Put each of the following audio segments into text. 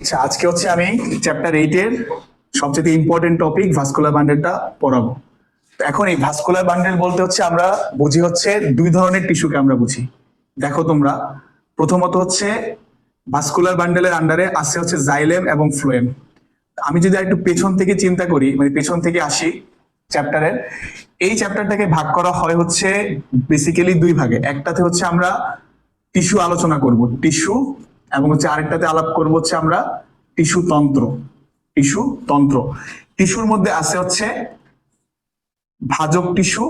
আচ্ছা আজকে হচ্ছে আমি চ্যাপ্টার এইটের সবচেয়ে ইম্পর্টেন্ট টপিক ভাস্কুলার বান্ডেলটা পড়াবো। এখন এই ভাস্কুলার বান্ডেল বলতে হচ্ছে আমরা বুঝি হচ্ছে দুই ধরনের টিস্যুকে আমরা বুঝি। দেখো তোমরা, প্রথমত হচ্ছে ভাস্কুলার বান্ডেলের আন্ডারে আছে হচ্ছে জাইলেম এবং ফ্লোয়েম আমি যদি একটু পেছন থেকে চিন্তা করি মানে পেছন থেকে আসি চ্যাপ্টারের এই চ্যাপ্টারটাকে ভাগ করা হয় হচ্ছে বেসিক্যালি দুই ভাগে। একটাতে হচ্ছে আমরা টিস্যু আলোচনা করব টিস্যু এবং হচ্ছে আরেকটাতে আলাপ করব হচ্ছে আমরা টিস্যু তন্ত্র টিস্যু তন্ত্র। টিস্যুর মধ্যে আছে হচ্ছে ভাজক টিস্যু,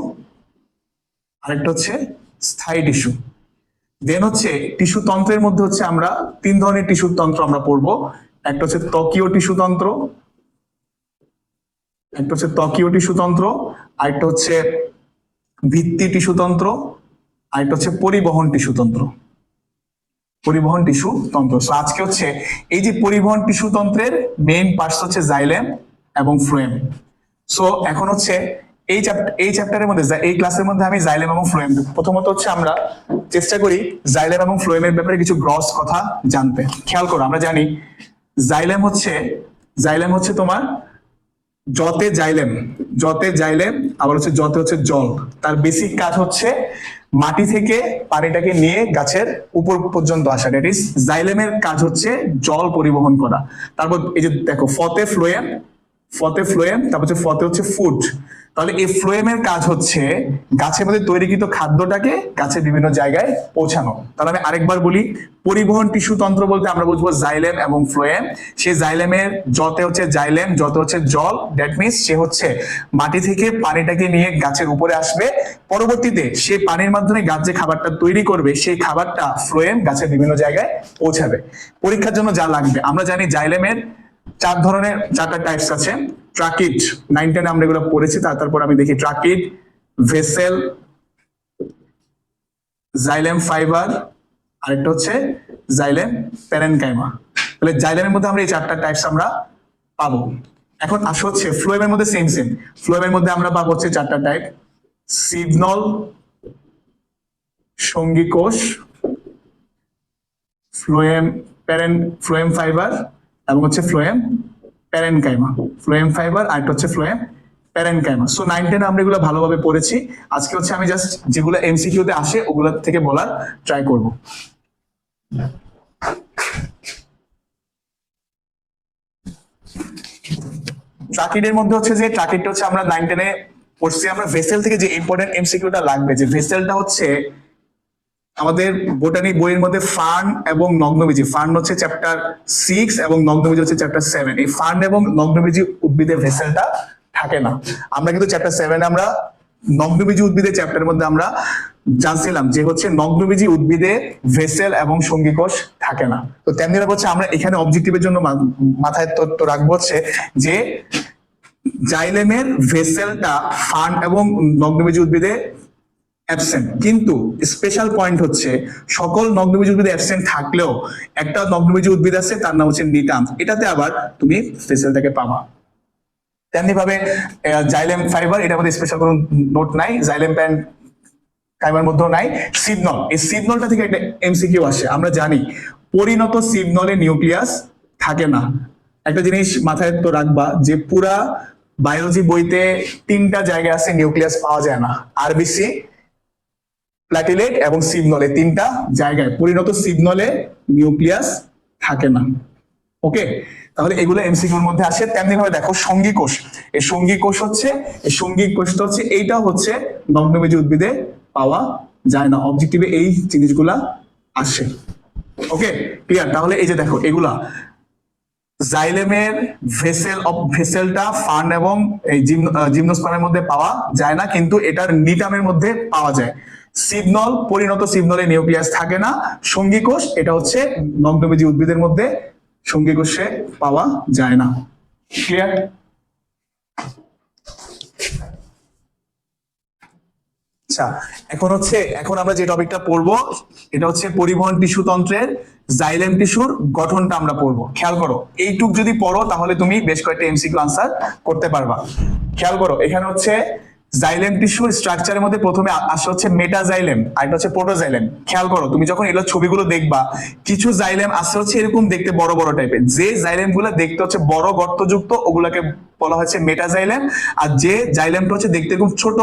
আরেকটা হচ্ছে স্থায়ী টিস্যু। দেন হচ্ছে টিস্যু তন্ত্রের মধ্যে হচ্ছে আমরা তিন ধরনের টিস্যু তন্ত্র আমরা পড়ব। একটা হচ্ছে ত্বকীয় টিস্যু তন্ত্র, একটা হচ্ছে ত্বকীয় টিস্যু তন্ত্র, আরেকটা হচ্ছে ভিত্তি টিস্যু তন্ত্র, আরেকটা হচ্ছে পরিবহন টিস্যু তন্ত্র। পরিবহন টিস্যু তন্ত্র। So, আজকে হচ্ছে এই যে পরিবহন টিস্যু তন্ত্রের মেইন পার্টস হচ্ছে জাইলেম এবং ফ্লোয়েম সো এখন হচ্ছে এই চ্যাপ্টার এই চ্যাপ্টারের মধ্যে এই ক্লাসের মধ্যে আমি জাইলেম এবং ফ্লোয়েম প্রথমত হচ্ছে আমরা চেষ্টা করি জাইলেম এবং ফ্লোয়েমের ব্যাপারে কিছু গ্রস কথা জানতে। খেয়াল করো আমরা জানি জাইলেম হচ্ছে জাইলেম হচ্ছে তোমার জতে জাইলেম জতে জাইলেম আবার হচ্ছে জতে হচ্ছে জল। তার বেসিক কাজ হচ্ছে মাটি থেকে পানিটাকে নিয়ে গাছের উপর পর্যন্ত আসা। দ্যাট ইজ জাইলেমের কাজ হচ্ছে জল পরিবহন করা। তারপর এই যে দেখো ফতে ফ্লোয়েম ফতে ফ্লোয়েম, তারপর ফতে হচ্ছে ফুড। তাহলে এই ফ্লোয়েমের কাজ হচ্ছে গাছের মধ্যে তৈরিকৃত খাদ্যটাকে গাছের বিভিন্ন জায়গায় পৌঁছানো। তাহলে আমি আরেকবার বলি, পরিবহন টিস্যু তন্ত্র বলতে আমরা বুঝব জাইলেম এবং ফ্লোয়েম। সেই জাইলেমের যতে হচ্ছে জাইলেম যত হচ্ছে জল দ্যাট মিনস সে হচ্ছে মাটি থেকে পানিটাকে নিয়ে গাছের উপরে আসবে। পরবর্তীতে সেই পানির মাধ্যমে গাছ যে খাবারটা তৈরি করবে, সেই খাবারটা ফ্লোয়েম গাছের বিভিন্ন জায়গায় পৌঁছাবে। পরীক্ষার জন্য যা লাগবে, আমরা জানি জাইলেমের চার ধরনের চারটা টাইপস আছে। ট্রাকিড নাইন টেন আমরা এগুলো পড়েছি তার তারপর আমি দেখি ট্রাকিট ভেসেল জাইলেম ফাইবার আরেকটা হচ্ছে জাইলেম প্যারেনকাইমা তাহলে জাইলেমের মধ্যে আমরা এই চারটা টাইপস আমরা পাবো। এখন আসো হচ্ছে ফ্লোয়েমের মধ্যে সেম সেম ফ্লোয়েমের মধ্যে আমরা পাবো হচ্ছে চারটা টাইপ সিগনল সঙ্গী কোষ ফ্লোয়েম প্যারেন ফ্লোয়েম ফাইবার এবং হচ্ছে ফ্লোয়েম প্যারেনকাইমা ফ্লোয়েম ফাইবার আর একটা হচ্ছে phloem parenchyma so nine ten আমরা এগুলো ভালোভাবে পড়েছি। আজকে হচ্ছে আমি জাস্ট যেগুলো এমসিকিউতে আসে, ওগুলো থেকে বলার ট্রাই করব। ট্রাকিডের মধ্যে হচ্ছে যে ট্রাকিডটা হচ্ছে আমরা নাইন টেনে পড়ছি। আমরা ভেসেল থেকে যে ইম্পর্টেন্ট এমসিকিউটা লাগবে, যে ভেসেলটা হচ্ছে আমাদের বোটানি বইয়ের মধ্যে ফার্ন এবং নগ্নবীজি, ফার্ন হচ্ছে চ্যাপ্টার সিক্স এবং নগ্নবীজি হচ্ছে চ্যাপ্টার সেভেন এই ফার্ন এবং নগ্নবীজি উদ্ভিদের ভেসেলটা থাকে না। আমরা কিন্তু চ্যাপ্টার সেভেন আমরা নগ্নবীজি উদ্ভিদের চ্যাপ্টারের মধ্যে আমরা জানছিলাম যে হচ্ছে নগ্নবীজি উদ্ভিদে ভেসেল এবং সঙ্গীকোষ থাকে না। তো তেমনি হচ্ছে আমরা এখানে অবজেক্টিভের জন্য মাথায় তত্ত্ব রাখব হচ্ছে যে জাইলেমের ভেসেলটা ফান এবং নগ্নবীজি উদ্ভিদে অ্যাবসেন্ট কিন্তু স্পেশাল পয়েন্ট হচ্ছে, সকল নগ্নবীজ উদ্ভিদ অ্যাবসেন্ট থাকলেও একটা নগ্নবীজ উদ্ভিদ আছে, তার নাম হচ্ছে নিটাম এটাতে আবার তুমি ফেসেলটাকে পাবা। তেমনি ভাবে জাইলেম ফাইবার এটার মধ্যে স্পেশাল কোনো নোট নাই জাইলেম প্যান কাইমার মধ্যেও নাই সিগনল এই সিগনলটা থেকে একটা এমসিকিউ আসে, আমরা জানি, পরিণত সিগনলে নিউক্লিয়াস থাকে না। একটা জিনিস মাথায় তো রাখবা যে পুরা বায়োলজি বইতে তিনটা জায়গায় আছে নিউক্লিয়াস পাওয়া যায় না। আরবিসি প্ল্যাটিলেট এবং সিগনলে তিনটা জায়গায় পরিণত সিগনলে নিউক্লিয়াস থাকে না। ওকে তাহলে এগুলো এমসিকিউর মধ্যে আসে তেমনি ভাবে দেখো, সঙ্গী কোষ। এই সঙ্গী কোষ হচ্ছে, এই সঙ্গী কোষটা হচ্ছে, এইটা হচ্ছে নগ্নবীজি উদ্ভিদে পাওয়া যায় না। অবজেক্টিভে এই জিনিসগুলা আসে। ওকে ক্লিয়ার তাহলে এই যে দেখো, এগুলা। জাইলেমের ভেসেল অফ ভেসেলটা ফান এবং এই জিমনোস্পামের মধ্যে পাওয়া যায় না, কিন্তু এটার নিটামের মধ্যে পাওয়া যায়। সিগনল পরিণত সিগনলে নিউক্লিয়াস থাকে না। সঙ্গী কোষ, এটা হচ্ছে নগ্নবীজি উদ্ভিদের মধ্যে সঙ্গী কোষে পাওয়া যায় না। ক্লিয়ার আচ্ছা এখন হচ্ছে, এখন আমরা যে টপিকটা পড়ব, এটা হচ্ছে পরিবহন টিস্যু তন্ত্রের জাইলেম টিস্যুর গঠনটা আমরা পড়ব। খেয়াল করো, এইটুক যদি পড়ো, তাহলে তুমি বেশ কয়েকটা এমসিকিউ আনসার করতে পারবা। খেয়াল করো, এখানে হচ্ছে জাইলেম টিস্যুর স্ট্রাকচারের মধ্যে প্রথমে আসে হচ্ছে মেটাজাইলেম আর এটা হচ্ছে প্রোটোজাইলেম খেয়াল করো, তুমি যখন এগুলো ছবিগুলো দেখবা, কিছু জাইলেম আসে হচ্ছে এরকম দেখতে বড় বড় টাইপের যে জাইলেমগুলো দেখতে হচ্ছে বড়, গর্তযুক্ত, ওগুলাকে বলা হচ্ছে মেটাজাইলেম আর যে জাইলেমটা হচ্ছে দেখতে খুব ছোট,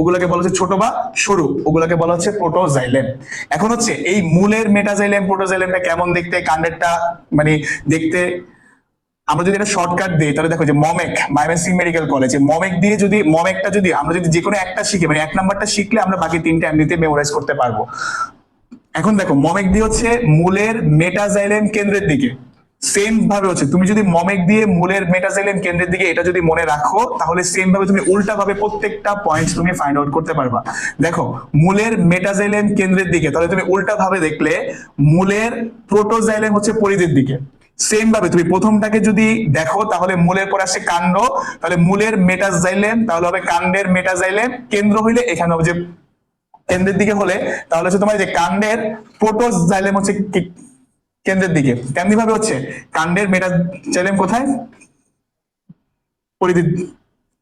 ওগুলাকে বলা হচ্ছে ছোট বা সরু, ওগুলাকে বলা হচ্ছে প্রোটোজাইলেম এখন হচ্ছে এই মূলের মেটাজাইলেম প্রোটোজাইলেমটা কেমন দেখতে, কাণ্ডেরটা মানে দেখতে আমরা যদি এটা শর্টকাট দিই, তাহলে দেখো যে মমেক, মাইমেন্সিং মেডিকেল কলেজে, মমেক দিয়ে যদি, মমেকটা যদি আমরা যদি যে কোনো একটা শিখি মানে এক নাম্বারটা শিখলে আমরা বাকি তিনটা এমনিতে মেমোরাইজ করতে পারব। এখন দেখো, মমেক দিয়ে হচ্ছে মূলের মেটাজাইলেম কেন্দ্রের দিকে। সেম ভাবে হচ্ছে, তুমি যদি মমেক দিয়ে মূলের মেটাজাইলেম কেন্দ্রের দিকে এটা যদি মনে রাখো, তাহলে সেম ভাবে তুমি উল্টা ভাবে প্রত্যেকটা পয়েন্ট তুমি ফাইন্ড আউট করতে পারবা। দেখো, মূলের মেটাজাইলেম কেন্দ্রের দিকে, তাহলে তুমি উল্টা ভাবে দেখলে মূলের প্রোটোজাইলেম হচ্ছে পরিধির দিকে। সেম ভাবে তুমি প্রথমটাকে যদি দেখো, তাহলে মূলের পর আসে কাণ্ড। তাহলে মূলের মেটাজাইলেম তাহলে হবে কাণ্ডের মেটাজাইলেম কেন্দ্র হইলে এখানে হবে যে, কেন্দ্রের দিকে হলে, তাহলে হচ্ছে তোমার যে কাণ্ডের প্রোটোজাইলেম হচ্ছে কেন্দ্রের দিকে। তেমনি ভাবে হচ্ছে, কাণ্ডের মেটাজাইলেম কোথায়? পরিধির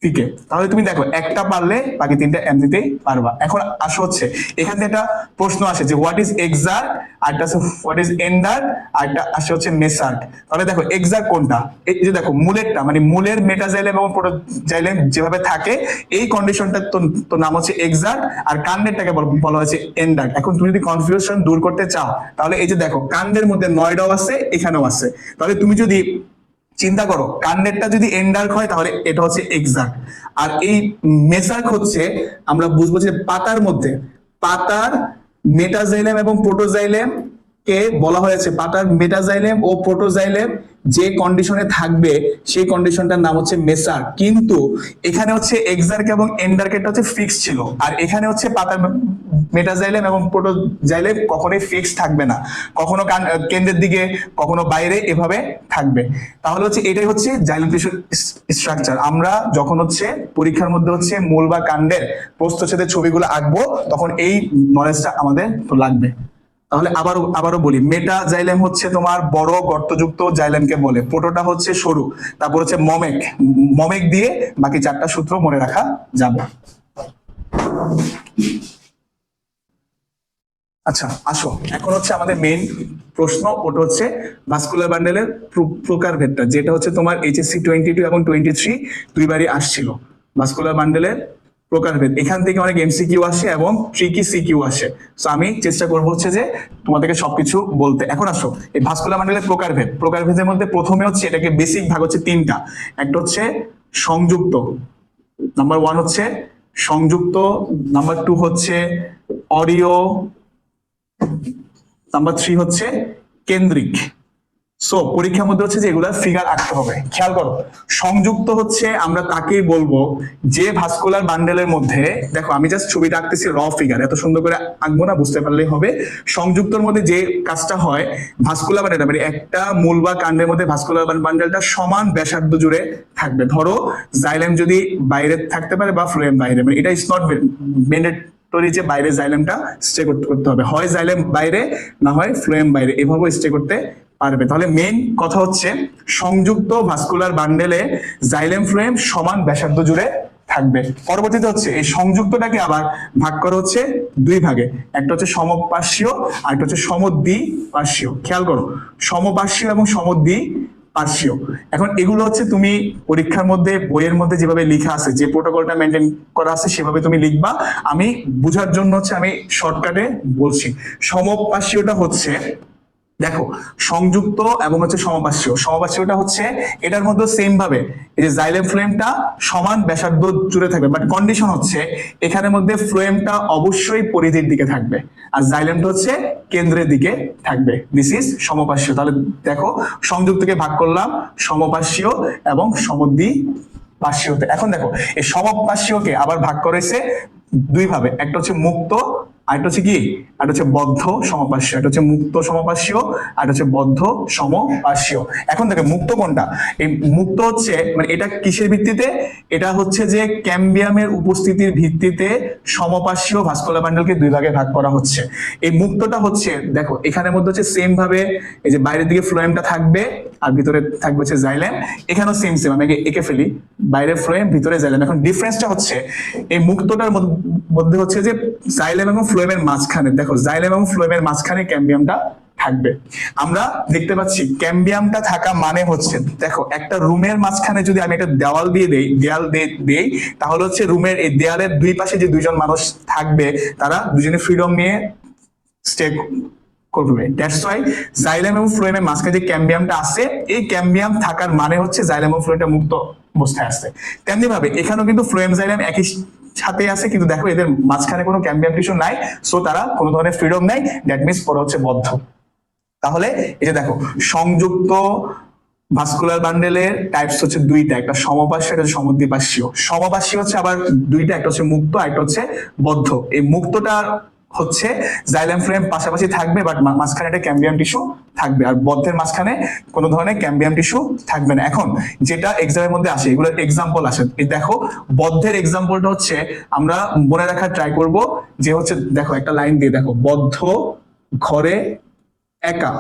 দিকে তাহলে তুমি দেখো, একটা পারলে বাকি তিনটা এমনিতেই পারবা। এখন আসো হচ্ছে, এখান থেকে একটা প্রশ্ন আসে যে হোয়াট ইজ এক্সাক্ট আরটা আছে হোয়াট ইজ এন্ডার আরটা আসে হচ্ছে মেসার্ট তাহলে দেখো এক্সাক্ট কোনটা? এই যে দেখো, মূলেরটা মানে মূলের মেটাজাইলেম এবং প্রোটোজাইলেম যেভাবে থাকে, এই কন্ডিশনটা তো নাম হচ্ছে এক্সাক্ট আর কান্ডেরটাকে বল- হয়েছে এন্ডার এখন তুমি যদি কনফিউশন দূর করতে চাও, তাহলে এই যে দেখো কান্ডের মধ্যে নয়ডাও আছে, এখানেও আছে। তাহলে তুমি যদি চিন্তা করো, কান্ডেরটা যদি এন্ডার্ক হয় তাহলে এটা হচ্ছে এক্সাক্ট আর এই মেসার্ক হচ্ছে, আমরা বুঝব যে পাতার মধ্যে, পাতার মেটাজাইলেম এবং প্রোটোজাইলেম কে বলা হয়েছে, পাতার মেটাজাইলেম ও প্রোটোজাইলেম যে কন্ডিশনে থাকবে, সেই কন্ডিশনটার নাম হচ্ছে মেসার। কিন্তু এখানে হচ্ছে এক্সার্ক এবং এন্ডার্কেটটা হচ্ছে ফিক্স ছিল। আর এখানে হচ্ছে পাতা মেটাজাইলেম এবং প্রোটোজাইলেম কখনোই ফিক্স থাকবে না। কখনো কান- কেন্দ্রের দিকে, কখনো বাইরে এভাবে থাকবে। তাহলে হচ্ছে এটাই হচ্ছে জাইলেম টিস্যুর স্ট্রাকচার আমরা যখন হচ্ছে পরীক্ষার মধ্যে হচ্ছে মূল বা কাণ্ডের প্রস্থচ্ছেদের ছবিগুলো আঁকবো, তখন এই নলেজটা আমাদের লাগবে। তাহলে আবারও আবারও বলি মেটা জাইলেম হচ্ছে তোমার বড় গর্তযুক্ত জাইলেমকে বলে। প্রোটোটা হচ্ছে সরু, তারপর হচ্ছে মমেক মমেক দিয়ে বাকি চারটা সূত্র মনে রাখা যাবে। আচ্ছা আসো। এখন হচ্ছে আমাদের মেইন প্রশ্ন, ওটা হচ্ছে ভাস্কুলার বান্ডেলের প্রকার ভেদটা, যেটা হচ্ছে তোমার এইচএসসি টোয়েন্টি টু এবং টোয়েন্টি থ্রি দুইবারই আসছিল। ভাস্কুলার বান্ডেলের প্রকারভেদ এখান থেকে অনেক এমসিকিউ আসে এবং ট্রিকি সিকিউ আসে। তো আমি চেষ্টা করব হচ্ছে যে তোমাদেরকে সবকিছু বলতে। এখন আসো, এই ভাস্কুলার বান্ডেলের প্রকারভেদ প্রকারভেদের মধ্যে প্রথমে হচ্ছে এটাকে বেসিক ভাগ হচ্ছে তিনটা। একটা হচ্ছে সংযুক্ত নাম্বার ওয়ান হচ্ছে সংযুক্ত নাম্বার টু হচ্ছে অডিও নাম্বার থ্রি হচ্ছে কেন্দ্রিক। সো পরীক্ষার মধ্যে হচ্ছে যে এগুলা ফিগার আঁকতে হবে। খেয়াল করো, সংযুক্ত হচ্ছে আমরা তাকেই বলব? যে ভাস্কুলার বান্ডেলের মধ্যে, দেখো আমি জাস্ট ছবিটা আঁকতেছি র ফিগার এত সুন্দর করে আঁকবো না, বুঝতে পারলেই হবে। সংযুক্তর মধ্যে যে কাজটা হয় ভাস্কুলার বান্ডেল মানে একটা মূল বা কাণ্ডের মধ্যে ভাস্কুলার বান্ডেলটা সমান ব্যাসার্ধ জুড়ে থাকবে। ধরো জাইলেম যদি বাইরে থাকতে পারে বা ফ্লোয়েম বাইরে মানে এটা ইজ নট ম্যান্ডেটরি যে বাইরে জাইলেমটা স্টে করতে করতে হবে। হয় জাইলেম বাইরে, না হয় ফ্লোয়েম বাইরে এভাবে স্টে করতে পারবে। তাহলে মেইন কথা হচ্ছে, সংযুক্ত ভাস্কুলার বান্ডেলে জাইলেম ফ্লোয়েম সমান ব্যাসার্ধ জুড়ে থাকবে। পরবর্তীতে হচ্ছে, এই সংযুক্তটাকে আবার ভাগ করা হচ্ছে দুই ভাগে। একটা হচ্ছে সমপার্শ্বীয় আর একটা হচ্ছে সমদ্বি পার্শ্বীয় খেয়াল করো, সমপার্শ্বীয় এবং সমদ্বি পার্শ্বীয় এখন এগুলো হচ্ছে তুমি পরীক্ষার মধ্যে, বইয়ের মধ্যে যেভাবে লেখা আছে, যে প্রোটোকলটা মেনটেন করা আছে, সেভাবে তুমি লিখবা। আমি বুঝার জন্য হচ্ছে আমি শর্টকাটে বলছি। সমপার্শ্বীয়টা হচ্ছে দেখো, সংযুক্ত এবং হচ্ছে সমপার্শ্বীয় সমপার্শ্বীয়টা হচ্ছে এটার মধ্যে সেম ভাবে, এই যে জাইলেম ফ্লেমটা সমান ব্যাসার্ধ জুড়ে থাকবে বাট কন্ডিশন হচ্ছে এখানের মধ্যে ফ্লেমটা অবশ্যই পরিধির দিকে থাকবে, আর জাইলেমটা হচ্ছে কেন্দ্রের দিকে থাকবে। দিস ইজ সমপার্শ্বীয় তাহলে দেখো, সংযুক্তকে ভাগ করলাম সমপার্শ্বীয় এবং সমদ্বি পার্শ্বীয়তে এখন দেখো, এই সমপার্শ্বীয়কে আবার ভাগ করেছে দুই ভাবে, একটা হচ্ছে মুক্ত আর একটা হচ্ছে কি? আর হচ্ছে বদ্ধ এটা হচ্ছে মুক্ত আর হচ্ছে বদ্ধ এখন মুক্ত কোনটা? এই মুক্ত হচ্ছে মানে এটা কিসের ভিত্তিতে? এটা হচ্ছে যে ক্যাম্বিয়ামের উপস্থিতির ভিত্তিতে দুই ভাগে ভাগ করা হচ্ছে। এই মুক্তটা হচ্ছে, দেখো, এখানের মধ্যে হচ্ছে সেম ভাবে এই যে বাইরের দিকে ফ্লোয়েমটা থাকবে আর ভিতরে থাকবে হচ্ছে এখানেও সেম সেম আমি একে- ফেলি। বাইরে ফ্লোয়েম ভিতরে জাইলেম এখন ডিফারেন্সটা হচ্ছে, এই মুক্তটার মধ্য- মধ্যে হচ্ছে যে জাইলেম এবং ফ্লোয়েমের মাঝখানে, দেখো জাইলেম এবং ফ্লোয়েমের মাঝখানে ক্যাম্বিয়ামটা থাকবে। আমরা দেখতে পাচ্ছি ক্যাম্বিয়ামটা থাকা মানে হচ্ছে, দেখো একটা রুমের মাঝখানে যদি আমি একটা দেওয়াল দিয়ে দেই, দেয়াল দিয়ে দেই, তাহলে হচ্ছে রুমের এই দেয়ালের দুই পাশে যে দুইজন মানুষ থাকবে, তারা দুজনে ফ্রিডম নিয়ে স্টে করবে। দ্যাটস ওয়াই জাইলেম এবং ফ্লোয়েমের মাঝখানে যে ক্যাম্বিয়ামটা আছে, এই ক্যাম্বিয়াম থাকার মানে হচ্ছে জাইলেম এবং ফ্লোয়েমটা মুক্ত অবস্থায় আছে। তেমনি ভাবে এখানেও কিন্তু ফ্লুয়েমজাইলাম একই সাথে আছে, কিন্তু দেখো এদের মাঝখানে কোনো ক্যাম্বিয়াম টিস্যু নাই সো তারা কোনো ধরনের ফ্রিডম নাই দ্যাট মিনস ওরা হচ্ছে বদ্ধ। তাহলে এটা দেখো, সংযুক্ত ভাস্কুলার বান্ডেলের টাইপস হচ্ছে দুইটা, একটা সমপার্শ্ব একটা হচ্ছে সমদ্বিপার্শ্বীয় সমপার্শ্বীয় হচ্ছে আবার দুইটা, একটা হচ্ছে মুক্ত, আর একটা হচ্ছে বদ্ধ। এই মুক্তটা হচ্ছে জাইলাম ফ্রেম পাশাপাশি থাকবে বাট মাঝখানে একটা ক্যাম্বিয়াম টিস্যু থাকবে, আর বদ্ধের মাঝখানে কোনো ধরনের ক্যাম্বিয়াম টিস্যু থাকবে না। এখন যেটা এক্সামের মধ্যে আসে এগুলোর এক্সাম্পল আসে। দেখো, বদ্ধের এক্সাম্পলটা হচ্ছে, আমরা মনে রাখার ট্রাই করব যে হচ্ছে, দেখো একটা লাইন দিয়ে দেখো, বদ্ধ ঘরে একা।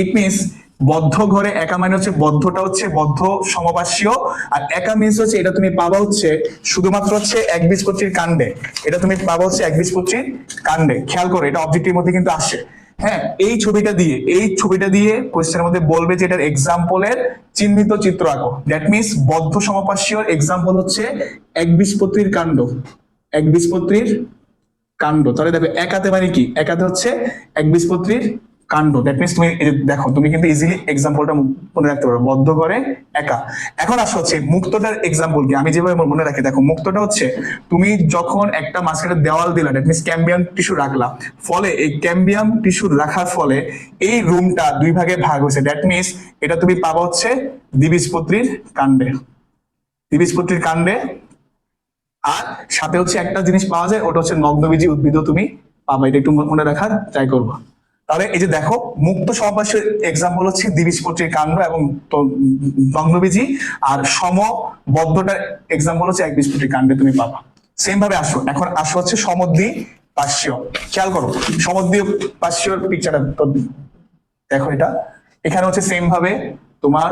ইট মিনস বদ্ধ ঘরে, একা মানে হচ্ছে বদ্ধটা হচ্ছে বদ্ধ সমপার্শ্বীয় আর একা মিনস হচ্ছে এটা তুমি পাবা হচ্ছে শুধুমাত্র হচ্ছে এক বীজপত্রীর কাণ্ডে। এটা তুমি পাবা হচ্ছে এক বীজপত্রীর কাণ্ডে। খেয়াল করো, এটা অবজেক্টের মধ্যে কিন্তু আসে। হ্যাঁ এই ছবিটা দিয়ে, এই ছবিটা দিয়ে কোয়েশ্চেনের মধ্যে বলবে যে এটার এক্সাম্পলের চিহ্নিত চিত্র আঁকো। দ্যাট মিনস বদ্ধ সমপার্শ্বীয় এক্সাম্পল হচ্ছে এক বীজপত্রীর কাণ্ড। এক বীজপত্রীর কাণ্ড। তাহলে দেখো, একাতে মানে কি? একাতে হচ্ছে এক বীজপত্রীর কাণ্ড। দ্যাট মিনস তুমি দেখো, তুমি কিন্তু ইজিলি এক্সাম্পলটা মনে রাখতে পারো। বদ্ধ করে, একা। এখন আসো হচ্ছে মুক্তটার এক্সাম্পল কি? আমি যেভাবে মনে রাখি, দেখো, মুক্তটা হচ্ছে তুমি যখন একটা মাঝখানে দেওয়াল দিলা দ্যাট মিনস ক্যাম্বিয়াম টিস্যু রাখলা। ফলে এই ক্যাম্বিয়াম টিস্যু রাখার ফলে এই রুমটা দুই ভাগে ভাগ হয়েছে। দ্যাট মিনস এটা তুমি পাবা হচ্ছে দ্বিবীজপত্রীর কাণ্ডে। দ্বিবীজপত্রীর কাণ্ডে। আর সাথে হচ্ছে একটা জিনিস পাওয়া যায়, ওটা হচ্ছে নগ্নবীজি উদ্ভিদও তুমি পাবা। এটা একটু মনে রাখার ট্রাই করব। তাহলে এই যে দেখো, মুক্ত সমাবেশের এক্সাম্পল হচ্ছে দ্বিবীজপত্রীর কাণ্ড এবং নগ্নবীজি আর সমবদ্ধটার এক্সাম্পল হচ্ছে এক বীজপত্রীর কাণ্ডে তুমি পাবা। সেম ভাবে আসো, এখন আসো হচ্ছে সমদ্বি পার্শ্বীয়। খেয়াল করো, সমদ্বি পার্শ্বীয় পিকচারটা দেখো এটা। এখানে হচ্ছে সেম ভাবে তোমার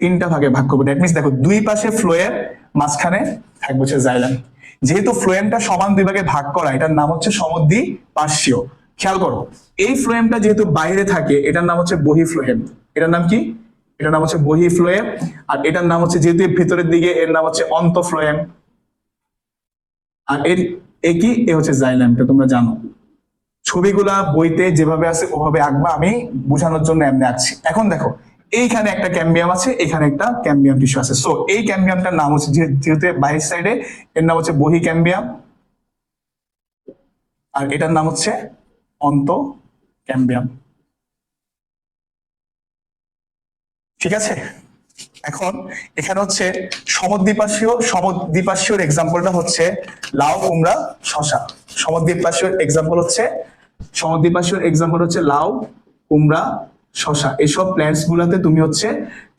তিনটা ভাগে ভাগ করব। দ্যাট মিনস দেখো, দুই পাশে ফ্লোয়ের মাঝখানে থাকবে হচ্ছে যেহেতু ফ্লোয়েমটা সমান দুই ভাগে ভাগ করা, এটার নাম হচ্ছে সমদ্বি পার্শ্বীয়। খেয়াল করো, এই ফ্লোয়েমটা যেহেতু বাইরে থাকে, এটার নাম হচ্ছে বহি ফ্লোয়েম এটার নাম কি? এটার নাম হচ্ছে বহি ফ্লোয়েম আর এটার নাম হচ্ছে যেহেতু ভেতরের দিকে, এর নাম হচ্ছে অন্ত ফ্লোয়েম আর এর, এ কি? এ হচ্ছে জাইলাম এটা তোমরা জানো। ছবিগুলা, বইতে যেভাবে আছে, ওভাবে আঁকবা, আমি বোঝানোর জন্য এমনি আঁকছি। এখন দেখো, এইখানে একটা ক্যাম্বিয়াম আছে, এখানে একটা ক্যাম্বিয়াম টিস্যু আছে। সো এই ক্যাম্বিয়ামটার নাম হচ্ছে যেহেতু বাইরের সাইডে এর নাম হচ্ছে বহি ক্যাম্বিয়াম আর এটার নাম হচ্ছে অন্ত ক্যাম্বিয়াম। ঠিক আছে? এখন এখানে হচ্ছে সমদ্বীপাশীয় সমদ্বীপাশীয় এক্সাম্পলটা হচ্ছে লাউ, কুমড়া শশা সমদ্বীপাশীয় এক্সাম্পল হচ্ছে সমদ্বীপাশীয় এক্সাম্পল হচ্ছে লাউ, কুমড়া শশা, এসব প্ল্যান্টস গুলাতে তুমি হচ্ছে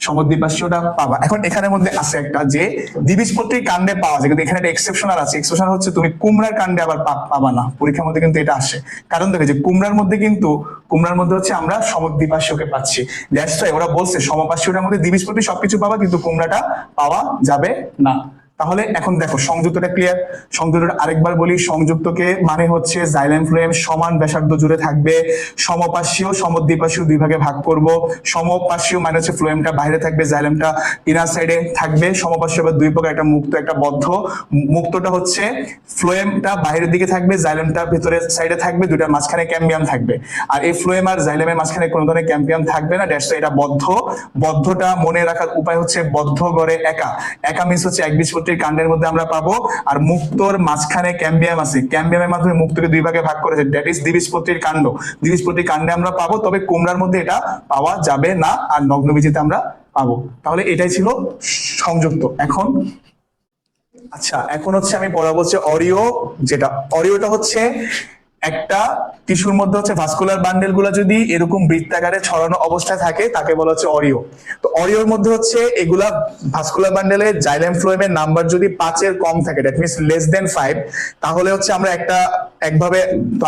সমদ্বিপার্শ্বীয়টা পাবা। এখন এখানের মধ্যে আছে একটা যে দ্বিবীজপত্রীর কাণ্ডে পাওয়া যায়, কিন্তু এখানে একটা এক্সেপশনাল আছে। এক্সেপশনাল হচ্ছে তুমি কুমড়ার কাণ্ডে আবার পাবা না। পরীক্ষার মধ্যে কিন্তু এটা আসে। কারণ দেখো যে কুমড়ার মধ্যে কিন্তু, কুমড়ার মধ্যে হচ্ছে আমরা সমদ্বিপার্শ্বকে পাচ্ছি। দ্যাটস ওরা বলছে সমপার্শ্বটার মধ্যে দ্বিবীজপত্রী সবকিছু পাবা, কিন্তু কুমড়াটা পাওয়া যাবে না। তাহলে এখন দেখো, সংযুক্তটা ক্লিয়ার সংযুক্তটা আরেকবার বলি, সংযুক্তকে মানে হচ্ছে জাইলাম ফ্লোয়েম সমান ব্যাসার্ধ জুড়ে থাকবে। সমপার্শ্বীয়, সমদ্বিপার্শ্বীয় দুই ভাগে ভাগ করব। সমপার্শ্বীয় মানে হচ্ছে ফ্লোয়েমটা বাইরে থাকবে জাইলামটা ইনার সাইডে থাকবে। সমপার্শ্বীয় বা দুই প্রকার, একটা মুক্ত, একটা বদ্ধ। মুক্তটা হচ্ছে ফ্লোয়েমটা বাইরের দিকে থাকবে জাইলামটা ভেতরের সাইডে থাকবে দুটার মাঝখানে ক্যাম্বিয়াম থাকবে। আর এই ফ্লোয়েম আর জাইলেমের মাঝখানে কোনো ধরনের ক্যাম্পিয়াম থাকবে না দ্যাটস এটা বদ্ধ। বদ্ধটা মনে রাখার উপায় হচ্ছে বদ্ধ গড়ে একা। একা মিন্স হচ্ছে এক বীজপত্রীর কাণ্ডের মধ্যে আমরা পাবো। আর মুক্তর মাঝখানে ক্যাম্বিয়াম আছে। ক্যাম্বিয়ামের মাধ্যমে মুক্তকে দুই ভাগে ভাগ করেছে। দ্যাট ইজ দ্বিবীজপত্রীর কাণ্ড। দ্বিবীজপত্রীর কাণ্ডে আমরা পাবো, তবে কুমড়ার মধ্যে এটা পাওয়া যাবে না। আর নগ্নবীজিতে আমরা পাবো। তাহলে এটাই ছিল সংযুক্ত। এখন আচ্ছা এখন হচ্ছে আমি পড়াবো হচ্ছে অরিও, যেটা, অরিওটা হচ্ছে একটা টিস্যুর মধ্যে হচ্ছে ভাস্কুলার বান্ডেলগুলো যদি এরকম বৃত্তাকারে ছড়ানো অবস্থায় থাকে, তাকে বলা হচ্ছে অরিও। তো অরিওর মধ্যে হচ্ছে এগুলা ভাস্কুলার বান্ডেলে জাইলেম ফ্লোয়েমের নাম্বার যদি পাঁচের কম থাকে that means less than five তাহলে হচ্ছে আমরা একটা একভাবে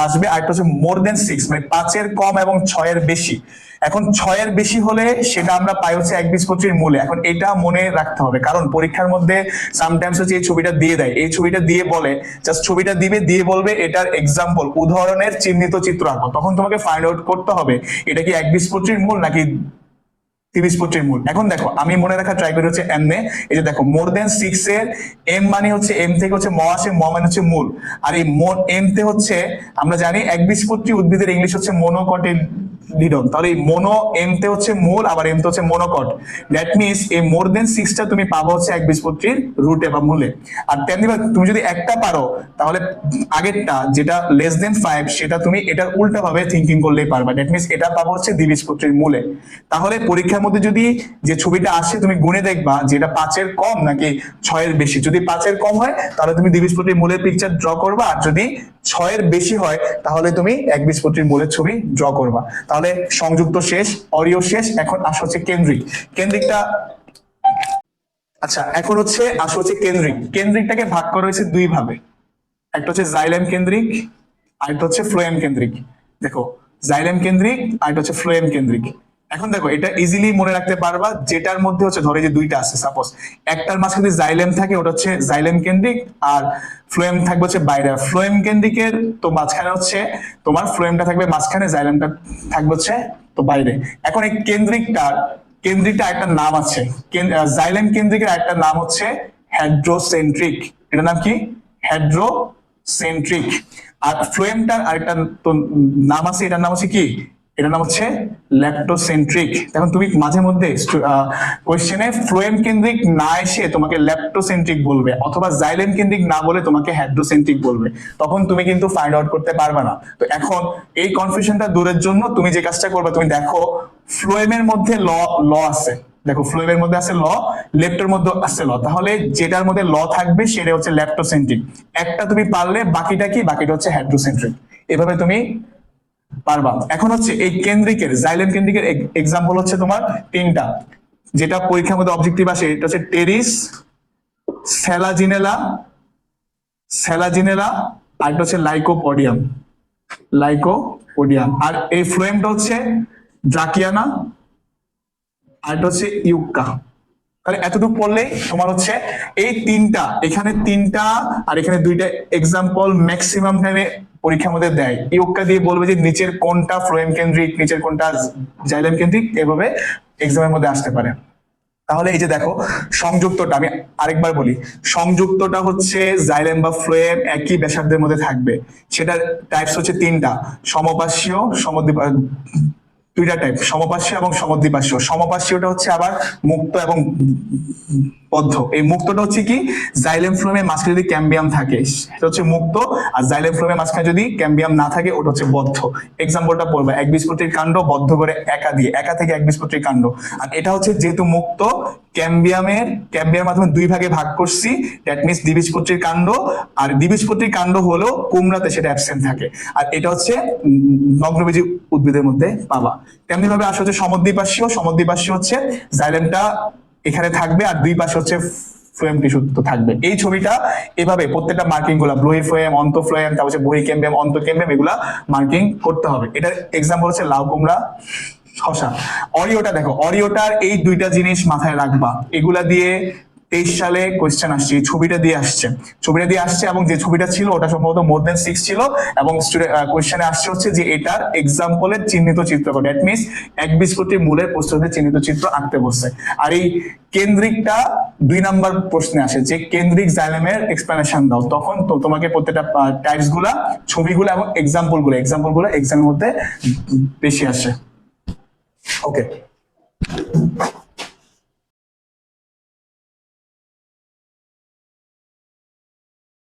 আসবে, আর একটা হচ্ছে মোর দেন সিক্স মানে পাঁচের কম এবং ছয়ের বেশি। এখন ছয়ের বেশি হলে সেটা আমরা পাই হচ্ছে এক বীজপত্রীর মূলে। এখন এটা মনে রাখতে হবে। কারণ পরীক্ষার মধ্যে সামটাইমস হচ্ছে এই ছবিটা দিয়ে দেয়। এই ছবিটা দিয়ে বলে জাস্ট ছবিটা দিবে, দিয়ে বলবে, এটার এক্সাম্পল উদাহরণের চিহ্নিত চিত্র আঁকো। তখন তোমাকে ফাইন্ড আউট করতে হবে, এটা কি এক বীজপত্রীর মূল নাকি তিরিশ মূল। এখন দেখো, আমি মনে রাখা ট্রাই করি হচ্ছে এম এ। এই যে দেখো মোর দেন সিক্স এর এম মানে হচ্ছে এম থেকে হচ্ছে ম আসে, ম মানে হচ্ছে মূল। আর এই এম তে হচ্ছে, আমরা জানি এক বীজপত্রী উদ্ভিদের ইংলিশ হচ্ছে মনোকটের লিডন তাহলে এই মোনো এম তে হচ্ছে মূল, আবার এম তে হচ্ছে মনোকট দ্যাট মিনস এই মোর দেন সিক্সটা তুমি পাবো হচ্ছে এক বীজপত্রীর রুটে বা মূলে। আর তেমনি তুমি যদি একটা পারো, তাহলে আগেরটা যেটা লেস দেন ফাইভ সেটা তুমি এটার উল্টা ভাবে থিঙ্কিং করলেই পারবা। দ্যাট মিনস এটা পাবো হচ্ছে দ্বিবীজপত্রীর মূলে। তাহলে পরীক্ষার মধ্যে যদি যে ছবিটা আসে, তুমি গুনে দেখবা যেটা পাঁচের কম নাকি ছয়ের বেশি। যদি পাঁচের কম হয়, তাহলে তুমি দ্বিবীজপত্রীর মূলের পিকচার ড্র করবা। আর যদি ছয়ের বেশি হয়, তাহলে তুমি এক বীজপত্রীর মূলের ছবি ড্র করবা। তাহলে সংযুক্ত শেষ অরিও শেষ, এখন আসা হচ্ছে কেন্দ্রিক। কেন্দ্রিকটা আচ্ছা এখন হচ্ছে আসা হচ্ছে কেন্দ্রিক। কেন্দ্রিকটাকে ভাগ করা হয়েছে দুই ভাবে একটা হচ্ছে জাইলেম কেন্দ্রিক আর একটা হচ্ছে ফ্লোয়েম কেন্দ্রিক। দেখো জাইলেম কেন্দ্রিক আর একটা হচ্ছে ফ্লোয়েম কেন্দ্রিক। এখন দেখো, এটা ইজিলি মনে রাখতে পারবা, যেটার মধ্যে হচ্ছে, ধরে যে দুইটা আছে সাপোজ একটার মাঝখানে যদি জাইলেম থাকে, ওটা হচ্ছে জাইলেম কেন্দ্রিক, আর ফ্লোয়েম থাকবে হচ্ছে বাইরে ফ্লোয়েম কেন্দ্রিকের তো মাঝখানে হচ্ছে, তোমার ফ্লোয়েমটা থাকবে মাঝখানে জাইলেমটা থাকবে হচ্ছে তো বাইরে। এখন এই কেন্দ্রিকটার কেন্দ্রিকটা একটা নাম আছে। জাইলেম কেন্দ্রিকের একটা নাম হচ্ছে হ্যাড্রোসেন্ট্রিক এটার নাম কি? হ্যাড্রোসেন্ট্রিক আর ফ্লোয়েমটার আরেকটা নাম আছে, এটার নাম হচ্ছে কি? এটার নাম হচ্ছে ল্যাপটোসেন্ট্রিক। এখন তুমি মাঝে মধ্যে কোয়েশ্চেনে ফ্লোয়েম কেন্দ্রিক না এসে তোমাকে ল্যাপটোসেন্ট্রিক বলবে, অথবা জাইলেম কেন্দ্রিক না বলে তোমাকে হ্যাড্রোসেন্ট্রিক বলবে, তখন তুমি কিন্তু ফাইন্ড আউট করতে পারবে না। তো এখন এই কনফিউশনটা দূরের জন্য তুমি যে কাজটা করবে, তুমি দেখো ফ্লোয়েমের মধ্যে ল ল আছে। দেখো ফ্লোয়েমের মধ্যে আছে ল লেফটের মধ্যে আছে ল। তাহলে যেটার মধ্যে ল থাকবে সেটা হচ্ছে ল্যাপটোসেন্ট্রিক। একটা তুমি পারলে, বাকিটা কি? বাকিটা হচ্ছে হ্যাড্রোসেন্ট্রিক এভাবে তুমি পারবা। এখন হচ্ছে এই কেন্দ্রিকের জাইলেম কেন্দ্রিকের এক্সাম্পল হচ্ছে তোমার তিনটা। যেটা পরীক্ষার মধ্যে অবজেক্টিভ আসে, এটা হচ্ছে টেরিস স্যালাজিনেলা স্যালাজিনেলা আর এটা হচ্ছে লাইকোপডিয়াম। লাইকোপডিয়াম। আর এই ফ্লোয়েমটা হচ্ছে ড্রাকিয়ানা আর এটা হচ্ছে ইউক্কা। তাহলে এতটুকু পড়লেই তোমার হচ্ছে এই তিনটা, এখানে তিনটা আর এখানে দুইটা এক্সাম্পল ম্যাক্সিমাম টাইমে পরীক্ষার মধ্যে দেয়। ইউক্কা দিয়ে বলবে যে নিচের কোনটা ফ্লোয়েম কেন্দ্রিক, নিচের কোনটা জাইলেম কেন্দ্রিক, এভাবে এক্সামের মধ্যে আসতে পারে। তাহলে এই যে দেখো, সংযুক্তটা, আমি আরেকবার বলি, সংযুক্তটা হচ্ছে জাইলেম বা ফ্লোয়েম একই ব্যাসার্ধের মধ্যে থাকবে। সেটা টাইপস হচ্ছে তিনটা, সমপার্শ্বীয় সমদ্বীপ দুইটা টাইপ সমপার্শ্বীয় এবং সমদ্বিপার্শ্বীয় সমপার্শ্বীয়টা হচ্ছে আবার মুক্ত এবং বদ্ধ। এই মুক্তটা হচ্ছে কি? জাইলেম ফ্লোমের মাঝখানে যদি ক্যাম্বিয়াম থাকে, সেটা হচ্ছে মুক্ত, আর জাইলেম ফ্লোমের মাঝখানে যদি ক্যাম্বিয়াম না থাকে, ওটা হচ্ছে বদ্ধ। এক্সাম্পলটা পড়বে এক বীজপত্রীর কাণ্ড বদ্ধ করে একা দিয়ে, একা থেকে এক বীজপত্রীর কাণ্ড। আর এটা হচ্ছে যেহেতু মুক্ত ক্যাম্বিয়ামের ক্যাম্বিয়ামের মাধ্যমে দুই ভাগে ভাগ করছি দ্যাট মিনস দ্বিবীজপত্রীর কাণ্ড, আর দ্বিবীজপত্রীর কাণ্ড হলেও কুমড়াতে সেটা অ্যাবসেন্ট থাকে। আর এটা হচ্ছে নগ্নবীজি উদ্ভিদের মধ্যে পাবা তেমনি ভাবে আসলে হচ্ছে সমদ্বিপার্শ্বীয় সমদ্বিপার্শ্বীয় হচ্ছে জাইলেমটা এখানে থাকবে আর দুই পাশে হচ্ছে ফ্লোয়েম টিস্যু তো থাকবে। এই ছবিটা এভাবে প্রত্যেকটা মার্কিংগুলা ব্লোহি ফ্লোয়েম অন্ত ফ্লোয়েম তারপর হচ্ছে বহি ক্যাম্বিয়াম অন্ত ক্যাম্বিয়াম এগুলা মার্কিং করতে হবে। এটার এক্সাম্পল হচ্ছে লাউ কুমড়া শশা অরিওটা দেখো, অরিওটার এই দুইটা জিনিস মাথায় রাখবা। এগুলা দিয়ে তেইশ সালে কোয়েশ্চেন আসছে, এই ছবিটা দিয়ে আসছে। ছবিটা দিয়ে আসছে এবং যে ছবিটা ছিল, ওটা সম্ভবত মোর দেন সিক্স ছিল এবং কোয়েশ্চেনে আসছে হচ্ছে যে এটার এক্সাম্পলের চিহ্নিত চিত্র করে দ্যাট মিনস এক বীজপত্রী মূলের প্রস্তুতির চিহ্নিত চিত্র আঁকতে বসছে। আর এই কেন্দ্রিকটা দুই নাম্বার প্রশ্নে আসে, যে কেন্দ্রিক জাইলেমের এক্সপ্লেনেশন দাও। তখন তো তোমাকে প্রত্যেকটা টাইপসগুলা, ছবিগুলো এবং এক্সাম্পলগুলো এক্সাম্পলগুলো এক্সামের মধ্যে বেশি আসে। ওকে